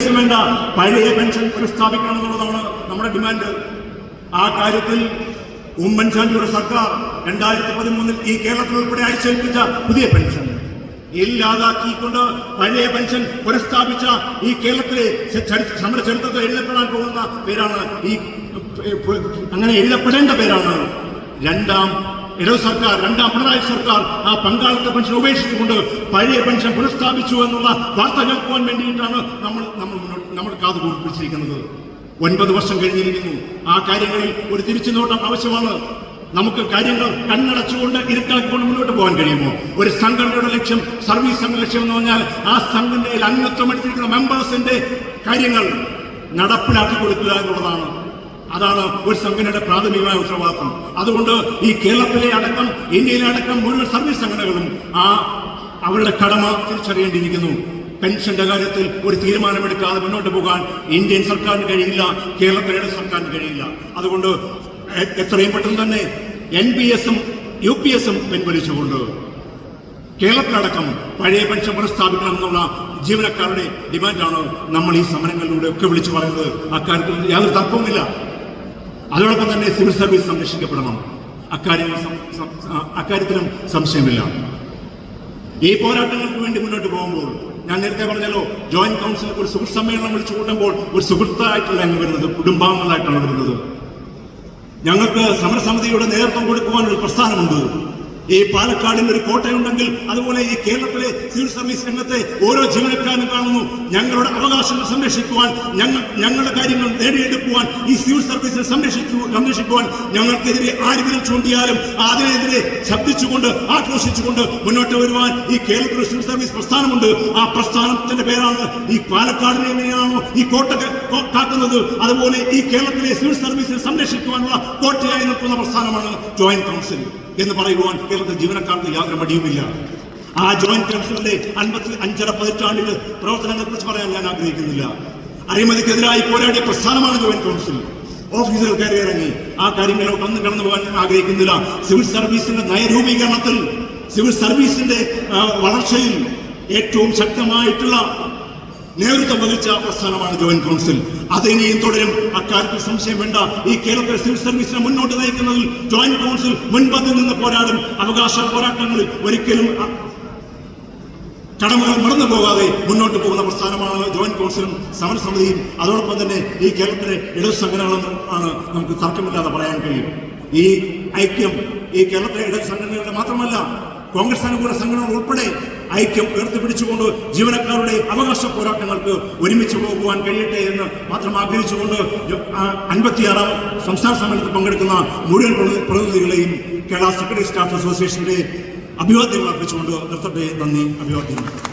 വേണ്ട പഴയ പെൻഷൻ പുനഃസ്ഥാപിക്കണം എന്നുള്ളതാണ് നമ്മുടെ ഡിമാൻഡ്. ആ കാര്യത്തിൽ ഉമ്മൻചാണ്ടിയുടെ സർക്കാർ രണ്ടായിരത്തി പതിമൂന്നിൽ ഈ കേരളത്തിൽ ഉൾപ്പെടെ അടിച്ചേൽപ്പിച്ച പുതിയ പെൻഷൻ ഇല്ലാതാക്കിക്കൊണ്ട് പഴയ പെൻഷൻ പുനഃസ്ഥാപിച്ച ഈ കേരളത്തിലെ നമ്മുടെ ചരി- ചരിത്രത്തിൽ എഴുതപ്പെടാൻ പോകുന്ന പേരാണ് ഈ അങ്ങനെ എഴുതപ്പെടേണ്ട പേരാണ് രണ്ടാം ഇടതു സർക്കാർ രണ്ടാം പിണറായി സർക്കാർ ആ പങ്കാളിത്ത പെൻഷൻ ഉപേക്ഷിച്ചുകൊണ്ട് പഴയ പെൻഷൻ പുനഃസ്ഥാപിച്ചു എന്നുള്ള വാർത്ത കേൾക്കുവാൻ വേണ്ടിയിട്ടാണ് നമ്മൾ നമ്മൾ നമ്മൾ കാതു കൂർപ്പിച്ചിരിക്കുന്നത്. ഒൻപത് വർഷം കഴിഞ്ഞിരിക്കുന്നു. ആ കാര്യങ്ങളിൽ ഒരു തിരിച്ചു നോട്ടം ആവശ്യമാണ്. നമുക്ക് കാര്യങ്ങൾ കണ്ണടച്ചുകൊണ്ട് ഇരുട്ടാക്കിക്കൊണ്ട് മുന്നോട്ട് പോകാൻ കഴിയുമോ? ഒരു സംഘടനയുടെ ലക്ഷ്യം സർവീസ് സംഘ ലക്ഷ്യം എന്ന് പറഞ്ഞാൽ ആ സംഘടനയിൽ അംഗത്വം എടുത്തിരിക്കുന്ന മെമ്പേഴ്സിന്റെ കാര്യങ്ങൾ നടപ്പിലാക്കി കൊടുക്കുക എന്നുള്ളതാണ്. അതാണ് ഒരു സംഘടനയുടെ പ്രാഥമികമായ ഉത്തരവാദിത്വം. അതുകൊണ്ട് ഈ കേരളത്തിലെ അടക്കം ഇന്ത്യയിലെ അടക്കം മുഴുവൻ സർവീസ് സംഘടനകളും ആ അവരുടെ കടമ തിരിച്ചറിയേണ്ടിയിരിക്കുന്നു. പെൻഷന്റെ കാര്യത്തിൽ ഒരു തീരുമാനമെടുക്കാതെ മുന്നോട്ട് പോകാൻ ഇന്ത്യൻ സർക്കാരിന് കഴിയില്ല കേരളത്തിലെ സർക്കാരിന് കഴിയില്ല. അതുകൊണ്ട് എത്രയും പെട്ടെന്ന് തന്നെ എൻ പി എസും യു പി എസും പിൻവലിച്ചുകൊണ്ട് കേരളത്തിലടക്കം പഴയ പെൻഷൻ പുനഃസ്ഥാപിക്കണം എന്നുള്ള ജീവനക്കാരുടെ ഡിമാൻഡാണ് നമ്മൾ ഈ സമരങ്ങളിലൂടെ ഒക്കെ വിളിച്ചു പറയുന്നത്. അക്കാര്യത്തിൽ യാതൊരു തർക്കവുമില്ല. അതോടൊപ്പം തന്നെ സിവിൽ സർവീസ് സംരക്ഷിക്കപ്പെടണം. അക്കാര്യം സം- സം- അക്കാര്യത്തിലും സംശയമില്ല. ഈ പോരാട്ടങ്ങൾക്ക് വേണ്ടി മുന്നോട്ട് പോകുമ്പോൾ ഞാൻ നേരത്തെ പറഞ്ഞല്ലോ ജോയിന്റ് കൗൺസിൽ ഒരു സുഹൃത്ത് സമ്മേളനം വിളിച്ചു കൂട്ടുമ്പോൾ ഒരു സുഹൃത്തായിട്ടുള്ള അങ്ങ് വരുന്നത് കുടുംബാംഗങ്ങളായിട്ടാണ് വരുന്നത്. ഞങ്ങൾക്ക് സമരസമിതിയുടെ നേതൃത്വം കൊടുക്കുവാൻ ഒരു പ്രസ്ഥാനമുണ്ട്. ഈ പാലക്കാടിന് ഒരു കോട്ടയുണ്ടെങ്കിൽ അതുപോലെ ഈ കേരളത്തിലെ സിവിൽ സർവീസ് രംഗത്തെ ഓരോ ജീവനക്കാരനും കാണുന്നു. ഞങ്ങളുടെ അവകാശങ്ങൾ സംരക്ഷിക്കുവാൻ ഞങ്ങൾ ഞങ്ങളുടെ കാര്യങ്ങൾ നേടിയെടുക്കുവാൻ ഈ സിവിൽ സർവീസിനെ സംരക്ഷിക്കു സംരക്ഷിക്കുവാൻ ഞങ്ങൾക്കെതിരെ ആര് വിരൽ ചൂണ്ടിയാലും അതിനെതിരെ ശബ്ദിച്ചുകൊണ്ട് ആക്രോശിച്ചുകൊണ്ട് മുന്നോട്ട് വരുവാൻ ഈ കേരളത്തിലെ സിവിൽ സർവീസ് പ്രസ്ഥാനമുണ്ട്. ആ പ്രസ്ഥാനത്തിന്റെ പേരാണ് ഈ പാലക്കാടിനെ എങ്ങനെയാണോ ഈ കോട്ട കാക്കുന്നത്. അതുപോലെ ഈ കേരളത്തിലെ സിവിൽ സർവീസിനെ സംരക്ഷിക്കുവാനുള്ള കോട്ടയായി നിൽക്കുന്ന പ്രസ്ഥാനമാണ് ജോയിന്റ് കൗൺസിൽ എന്ന് പറയുവാൻ കേരളത്തിലെ ജീവനക്കാർക്ക് യാതൊരു മടിയുമില്ല. ആ ജോയിന്റ് കൗൺസിലിന്റെ അൻപത്തി അഞ്ചര പതിറ്റാണ്ടിൽ പ്രവർത്തനങ്ങളെ കുറിച്ച് പറയാൻ ഞാൻ ആഗ്രഹിക്കുന്നില്ല. അഴിമതിക്കെതിരായി പോരാടിയ പ്രസ്ഥാനമാണ് ജോയിന്റ് കൗൺസിൽ. ഓഫീസുകൾ കയറി ഇറങ്ങി ആ കാര്യങ്ങളിലോട്ട് ഒന്നും കടന്നു പോകാൻ ആഗ്രഹിക്കുന്നില്ല. സിവിൽ സർവീസിന്റെ നയരൂപീകരണത്തിൽ സിവിൽ സർവീസിന്റെ വളർച്ചയിൽ ഏറ്റവും ശക്തമായിട്ടുള്ള നേതൃത്വം വഹിച്ച പ്രസ്ഥാനമാണ് ജോയിന്റ് കൗൺസിൽ. അത് ഇനിയും തുടരും. അക്കാര്യത്തിൽ സംശയം വേണ്ട. ഈ കേരളത്തിലെ സിവിൽ സർവീസിനെ മുന്നോട്ട് നയിക്കുന്നതിൽ ജോയിന്റ് കൗൺസിൽ മുൻപന്തിൽ നിന്ന് പോരാടും. അവകാശ പോരാട്ടങ്ങളിൽ ഒരിക്കലും കടമകൾ മറന്നു പോകാതെ മുന്നോട്ട് പോകുന്ന പ്രസ്ഥാനമാണ് ജോയിന്റ് കൗൺസിലും സമരസമിതിയും. അതോടൊപ്പം തന്നെ ഈ കേരളത്തിലെ ഇടതു സംഘടനകളും ആണ് നമുക്ക് തർക്കമില്ലാതെ പറയാൻ കഴിയും. ഈ ഐക്യം ഈ കേരളത്തിലെ ഇടതു സംഘടനകളുടെ മാത്രമല്ല കോൺഗ്രസ് അനുകൂല സംഘടനകൾ ഉൾപ്പെടെ ഐക്യം ഉയർത്തിപ്പിടിച്ചുകൊണ്ട് ജീവനക്കാരുടെ അവകാശ പോരാട്ടങ്ങൾക്ക് ഒരുമിച്ച് പോകുവാൻ കഴിയട്ടെ എന്ന് മാത്രം ആഗ്രഹിച്ചുകൊണ്ട് അൻപത്തിയാറാം സംസ്ഥാന സമ്മേളനത്തിൽ പങ്കെടുക്കുന്ന മുഴുവൻ പ്രതി- പ്രതിനിധികളെയും കേരള സെക്രട്ടറി സ്റ്റാഫ് അസോസിയേഷന്റെ അഭിവാദ്യങ്ങൾ അർപ്പിച്ചുകൊണ്ട് നിർത്തട്ടെ. നന്ദി. അഭിവാദ്യങ്ങൾ.